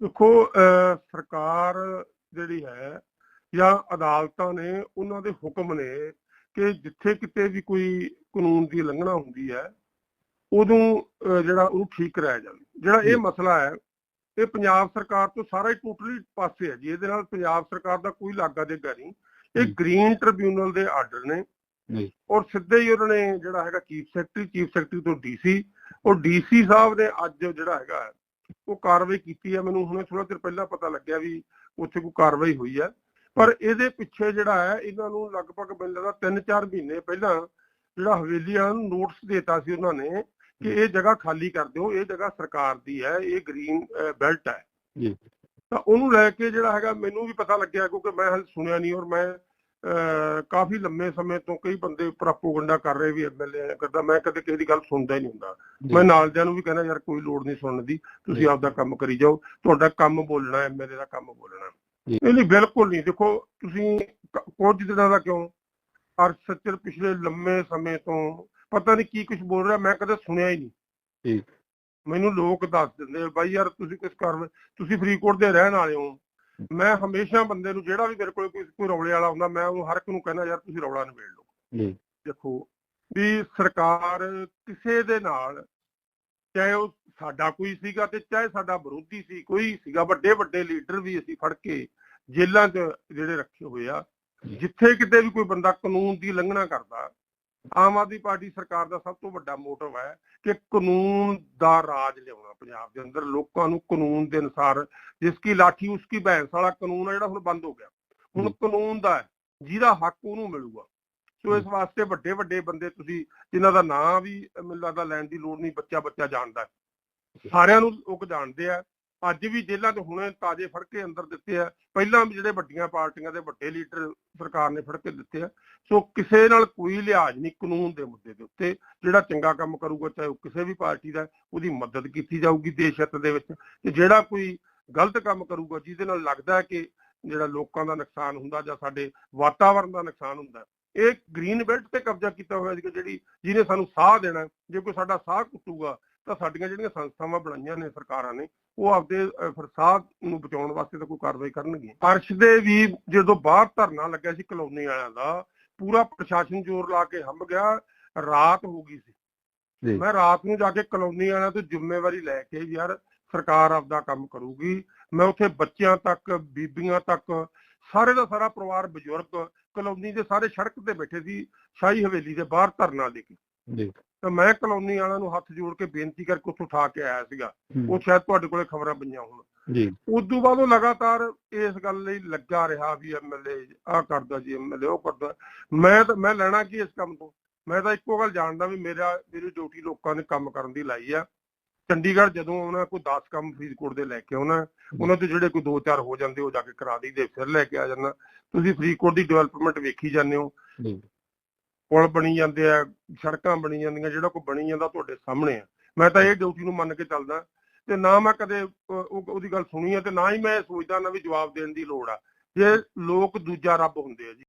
ਦੇਖੋ ਸਰਕਾਰ ਜਿਹੜੀ ਹੈ ਜਾਂ ਅਦਾਲਤਾਂ ਨੇ ਉਹਨਾਂ ਦੇ ਹੁਕਮ ਨੇ ਕਿ ਜਿੱਥੇ ਕਿਤੇ ਵੀ ਕੋਈ ਕਾਨੂੰਨ ਦੀ ਉਲੰਘਣਾ ਹੁੰਦੀ ਹੈ ਉਦੋਂ ਜਿਹੜਾ ਉਹਨੂੰ ਠੀਕ ਕਰਾਇਆ ਜਾਵੇ ਜਿਹੜਾ। ਇਹ ਮਸਲਾ ਹੈ ਇਹ ਪੰਜਾਬ ਸਰਕਾਰ ਤੋਂ ਸਾਰਾ ਹੀ ਟੋਟਲੀ ਪਾਸੇ ਹੈ ਜੀ ਇਹਦੇ ਨਾਲ ਪੰਜਾਬ ਸਰਕਾਰ ਦਾ ਕੋਈ ਲਾਗਾ ਦੇਗਾ ਨਹੀਂ ਇਹ। ਗ੍ਰੀਨ ਟ੍ਰਿਬਿਊਨਲ ਦੇ ਆਰਡਰ ਨੇ। ਔਰ ਸਿੱਧੇ ਹੀ ਉਹਨਾਂ ਨੇ ਜਿਹੜਾ ਹੈਗਾ ਚੀਫ ਸੈਕਟਰੀ ਚੀਫ ਸੈਕਟਰੀ ਤੋਂ ਡੀਸੀ ਔਰ ਡੀਸੀ ਸਾਹਿਬ ਨੇ ਅੱਜ ਜਿਹੜਾ ਹੈਗਾ ਉਹ ਕਾਰਵਾਈ ਕੀਤੀ ਹੈ ਮੈਨੂੰ ਹੁਣੇ ਥੋੜਾ ਚਿਰ ਪਹਿਲਾਂ ਪਤਾ ਲੱਗਿਆ ਵੀ ਉੱਥੇ ਕੋਈ ਕਾਰਵਾਈ ਹੋਈ ਹੈ ਪਰ ਇਹਦੇ ਪਿੱਛੇ ਜਿਹੜਾ ਹੈ ਇਹਨਾਂ ਨੂੰ ਲਗਭਗ ਮੈਨੂੰ ਲੱਗਦਾ 3-4 ਮਹੀਨੇ ਪਹਿਲਾਂ ਜਿਹੜਾ ਹਵੇਲੀਆਂ ਨੂੰ ਨੋਟਿਸ ਦਿੱਤਾ ਸੀ ਉਹਨਾਂ ਨੇ ਕਿ ਇਹ ਜਗ੍ਹਾ ਖਾਲੀ ਕਰ ਦਿਓ ਇਹ ਜਗ੍ਹਾ ਸਰਕਾਰ ਦੀ ਹੈ ਇਹ ਗ੍ਰੀਨ ਬੈਲਟ ਹੈ। ਜੀ। ਤਾਂ ਉਹਨੂੰ ਲੈ ਕੇ ਜਿਹੜਾ ਹੈਗਾ ਮੈਨੂੰ ਵੀ ਪਤਾ ਲੱਗਿਆ ਕਿਉਂਕਿ ਮੈਂ ਹਾਲੇ ਸੁਣਿਆ ਨਹੀਂ ਔਰ ਮੈਂ ਕਾਫੀ ਲੰਮੇ ਸਮੇਂ ਤੋਂ ਕਈ ਬੰਦੇ ਪ੍ਰੋਪਗੈਂਡਾ ਕਰ ਰਹੇ ਵੀ ਐਮਐਲਏ ਕਰਦਾ ਮੈਂ ਕਦੇ ਕਿਸੇ ਦੀ ਗੱਲ ਸੁਣਦਾ ਹੀ ਨਹੀਂ ਹੁੰਦਾ। ਮੈਂ ਨਾਲਦਿਆਂ ਨੂੰ ਵੀ ਕਹਿੰਦਾ ਯਾਰ ਕੋਈ ਲੋੜ ਨਹੀਂ ਸੁਣਨ ਦੀ ਤੁਸੀਂ। ਆਪਦਾ ਕੰਮ ਕਰੀ ਜਾਓ ਤੁਹਾਡਾ ਕੰਮ ਬੋਲਣਾ ਐਮਐਲਏ ਦਾ ਕੰਮ ਬੋਲਣਾ। ਇਹ ਨਹੀਂ ਬਿਲਕੁਲ ਨਹੀਂ ਦੇਖੋ ਤੁਸੀਂ ਕੁਝ ਦਿਨਾਂ ਦਾ ਕਿਉਂ ਅਰ ਸੱਚਰ ਪਿਛਲੇ ਲੰਮੇ ਸਮੇਂ ਤੋਂ ਪਤਾ ਨਹੀਂ ਕੀ ਕੁਝ ਬੋਲ ਰਿਹਾ ਮੈਂ ਕਦੇ ਸੁਣਿਆ ਹੀ ਨਹੀਂ ਜੀ। ਮੈਨੂੰ ਲੋਕ ਦੱਸ ਦਿੰਦੇ ਬਾਈ ਯਾਰ ਤੁਸੀਂ ਕਿਸ ਕਰ ਤੁਸੀਂ ਫਰੀਦਕੋਟ ਦੇ ਰਹਿਣ ਵਾਲੇ ਹੋ ਮੈਂ ਹਮੇਸ਼ਾ ਬੰਦੇ ਨੂੰ ਜਿਹੜਾ ਵੀ ਮੇਰੇ ਕੋਲ ਕੋਈ ਕੋਈ ਰੌਲੇ ਵਾਲਾ ਹੁੰਦਾ ਮੈਂ ਉਹਨੂੰ ਹਰ ਇੱਕ ਨੂੰ ਕਹਿੰਦਾ ਯਾਰ ਤੁਸੀਂ ਰੌਲਾ ਨਿਬੇੜ ਲਓ ਜੀ ਦੇਖੋ ਵੀ ਸਰਕਾਰ ਕਿਸੇ ਦੇ ਨਾਲ ਚਾਹੇ ਉਹ ਸਾਡਾ ਕੋਈ ਸੀਗਾ ਤੇ ਚਾਹੇ ਸਾਡਾ ਵਿਰੋਧੀ ਸੀ ਕੋਈ ਸੀਗਾ ਵੱਡੇ ਵੱਡੇ ਲੀਡਰ ਵੀ ਅਸੀਂ ਫੜ ਕੇ ਜੇਲ੍ਹਾਂ 'ਚ ਜਿਹੜੇ ਰੱਖੇ ਹੋਏ ਆ। ਜਿੱਥੇ ਕਿਤੇ ਵੀ ਕੋਈ ਬੰਦਾ ਕਾਨੂੰਨ ਦੀ ਉਲੰਘਣਾ ਕਰਦਾ ਆਮ ਆਦਮੀ ਪਾਰਟੀ ਸਰਕਾਰ ਦਾ ਸਭ ਤੋਂ ਵੱਡਾ ਮੋਟਿਵ ਹੈ ਕਿ ਕਾਨੂੰਨ ਦਾ ਰਾਜ ਲਿਆਉਣਾ ਪੰਜਾਬ ਦੇ ਅੰਦਰ ਲੋਕਾਂ ਨੂੰ ਕਾਨੂੰਨ ਦੇ ਅਨੁਸਾਰ ਜਿਸ ਕੀ ਲਾਠੀ ਉਸ ਕੀ ਭੈਂਸ ਵਾਲਾ ਕਾਨੂੰਨ ਹੈ ਜਿਹੜਾ ਹੁਣ ਬੰਦ ਹੋ ਗਿਆ। ਹੁਣ। ਕਾਨੂੰਨ ਦਾ ਜਿਹਦਾ ਹੱਕ ਉਹਨੂੰ ਮਿਲੂਗਾ। ਸੋ ਇਸ ਵਾਸਤੇ ਵੱਡੇ ਵੱਡੇ ਬੰਦੇ ਤੁਸੀਂ ਜਿਨ੍ਹਾਂ ਦਾ ਨਾਂ ਵੀ ਮੈਨੂੰ ਲੱਗਦਾ ਲੈਣ ਦੀ ਲੋੜ ਨਹੀਂ ਬੱਚਾ ਬੱਚਾ ਜਾਣਦਾ। ਸਾਰਿਆਂ ਨੂੰ ਲੋਕ ਜਾਣਦੇ ਆ। ਅੱਜ ਵੀ ਜੇਲ੍ਹਾਂ ਤੋਂ ਹੁਣੇ ਤਾਜ਼ੇ ਫੜ ਕੇ ਅੰਦਰ ਦਿੱਤੇ ਆ। ਪਹਿਲਾਂ ਵੀ ਜਿਹੜੇ ਵੱਡੀਆਂ ਪਾਰਟੀਆਂ ਦੇ ਵੱਡੇ ਲੀਡਰ ਸਰਕਾਰ ਨੇ ਫੜ ਕੇ ਦਿੱਤੇ ਆ। ਸੋ ਕਿਸੇ ਨਾਲ ਕੋਈ ਲਿਹਾਜ਼ ਨਹੀਂ ਕਾਨੂੰਨ ਦੇ ਮੁੱਦੇ ਦੇ ਉੱਤੇ। ਜਿਹੜਾ ਚੰਗਾ ਕੰਮ ਕਰੂਗਾ, ਚਾਹੇ ਉਹ ਕਿਸੇ ਵੀ ਪਾਰਟੀ ਦਾ, ਉਹਦੀ ਮਦਦ ਕੀਤੀ ਜਾਊਗੀ ਦੇਸ਼ ਹਿੱਤ ਦੇ ਵਿੱਚ। ਤੇ ਜਿਹੜਾ ਕੋਈ ਗਲਤ ਕੰਮ ਕਰੂਗਾ, ਜਿਹਦੇ ਨਾਲ ਲੱਗਦਾ ਹੈ ਕਿ ਜਿਹੜਾ ਲੋਕਾਂ ਦਾ ਨੁਕਸਾਨ ਹੁੰਦਾ ਜਾਂ ਸਾਡੇ ਵਾਤਾਵਰਣ ਦਾ ਨੁਕਸਾਨ ਹੁੰਦਾ, ਇਹ ਗ੍ਰੀਨ ਬੈਲਟ ਤੇ ਕਬਜ਼ਾ ਕੀਤਾ ਹੋਇਆ ਸੀ ਜਿਹੜੀ ਜਿਹਨੇ ਸਾਨੂੰ ਸਾਹ ਦੇਣਾ ਜੇ ਕੋਈ ਸਾਡਾ ਸਾਹ ਕੁੱਟੂਗਾ ਤਾਂ ਸਾਡੀਆਂ ਜਿਹੜੀਆਂ ਸੰਸਥਾਵਾਂ ਬਣਾਈਆਂ ਨੇ ਸਰਕਾਰਾਂ ਨੇ ਉਹ ਆਪਦੇ ਅਹ, ਫਿਰ ਸਾਹ ਨੂੰ ਬਚਾਉਣ ਵਾਸਤੇ ਤਾਂ ਕੋਈ ਕਾਰਵਾਈ ਕਰਨਗੀਆਂ। ਅਰਸ਼ ਦੇ ਵੀ ਜਦੋਂ ਬਾਹਰ ਧਰਨਾ ਲੱਗਿਆ ਸੀ ਕਲੋਨੀ ਵਾਲਿਆਂ ਦਾ ਪੂਰਾ ਪ੍ਰਸ਼ਾਸਨ ਜ਼ੋਰ ਲਾ ਕੇ ਹੰਬ ਗਿਆ ਰਾਤ ਹੋ ਗਈ ਸੀ। ਮੈਂ ਰਾਤ ਨੂੰ ਜਾ ਕੇ ਕਲੋਨੀ ਵਾਲਿਆਂ ਤੋਂ ਜ਼ਿੰਮੇਵਾਰੀ ਲੈ ਕੇ ਯਾਰ ਸਰਕਾਰ ਆਪਦਾ ਕੰਮ ਕਰੂਗੀ। ਮੈਂ ਉੱਥੇ ਬੱਚਿਆਂ ਤੱਕ ਬੀਬੀਆਂ ਤੱਕ ਸਾਰੇ ਦਾ ਸਾਰਾ ਪਰਿਵਾਰ ਬਜ਼ੁਰਗ ਕਲੋਨੀ ਦੇ ਸਾਰੇ ਸੜਕ ਤੇ ਬੈਠੇ ਸੀ ਸ਼ਾਹੀ ਹਵੇਲੀ ਦੇ ਬਾਹਰ ਧਰਨਾ ਦੇ ਕੇ। ਜੀ। ਤਾਂ ਮੈਂ ਕਲੋਨੀ ਵਾਲਿਆਂ ਨੂੰ ਹੱਥ ਜੋੜ ਕੇ ਬੇਨਤੀ ਕਰਕੇ ਉੱਥੋਂ ਉਠਾ ਕੇ ਆਇਆ ਸੀਗਾ। ਉਹ ਸ਼ਾਇਦ ਤੁਹਾਡੇ ਕੋਲੇ ਖਬਰਾਂ ਪਈਆਂ ਹੋਣ। ਜੀ। ਉਦੋਂ ਬਾਅਦ ਉਹ ਲਗਾਤਾਰ ਇਸ ਗੱਲ ਲਈ ਲੱਗਾ ਰਿਹਾ ਵੀ ਐਮਐਲਏ ਆਹ ਕਰਦਾ ਜੀ ਐਮਐਲਏ ਉਹ ਕਰਦਾ। ਮੈਂ ਤਾਂ ਮੈਂ ਲੈਣਾ ਕੀ ਇਸ ਕੰਮ ਤੋਂ? ਮੈਂ ਤਾਂ ਇੱਕੋ ਗੱਲ ਜਾਣਦਾ ਵੀ ਮੇਰਾ ਮੇਰੀ ਡਿਊਟੀ ਲੋਕਾਂ ਨੇ ਕੰਮ ਕਰਨ ਦੀ ਲਾਈ ਆ। ਚੰਡੀਗੜ੍ਹ ਜਦੋਂ ਆਉਣਾ ਕੋਈ 10 ਕੰਮ ਫਰੀਦਕੋਟ ਦੇ ਲੈ ਕੇ ਆਉਣਾ ਉਹਨਾਂ ਤੋਂ ਜਿਹੜੇ ਕੋਈ 2-4 ਹੋ ਜਾਂਦੇ ਉਹ ਜਾ ਕੇ ਕਰਾ ਦਈਦੇ ਫਿਰ ਲੈ ਕੇ ਆ ਜਾਂਦਾ। ਤੁਸੀਂ ਫਰੀਦਕੋਟ ਦੀ ਡਿਵੈਲਪਮੈਂਟ ਵੇਖੀ ਜਾਂਦੇ ਹੋ। ਪੁਲ ਬਣੀ ਜਾਂਦੇ ਆ, ਸੜਕਾਂ ਬਣੀ ਜਾਂਦੀਆਂ, ਜਿਹੜਾ ਕੋਈ ਬਣੀ ਜਾਂਦਾ ਤੁਹਾਡੇ ਸਾਹਮਣੇ ਆ। ਮੈਂ ਤਾਂ ਇਹ ਡਿਊਟੀ ਨੂੰ ਮੰਨ ਕੇ ਚੱਲਦਾ। ਤੇ ਨਾ ਮੈਂ ਕਦੇ ਉਹਦੀ ਗੱਲ ਸੁਣੀ ਆ ਤੇ ਨਾ ਹੀ ਮੈਂ ਇਹ ਸੋਚਦਾ ਨਾ ਵੀ ਜਵਾਬ ਦੇਣ ਦੀ ਲੋੜ ਆ। ਜੇ ਲੋਕ ਦੂਜਾ ਰੱਬ ਹੁੰਦੇ ਆ ਜੀ।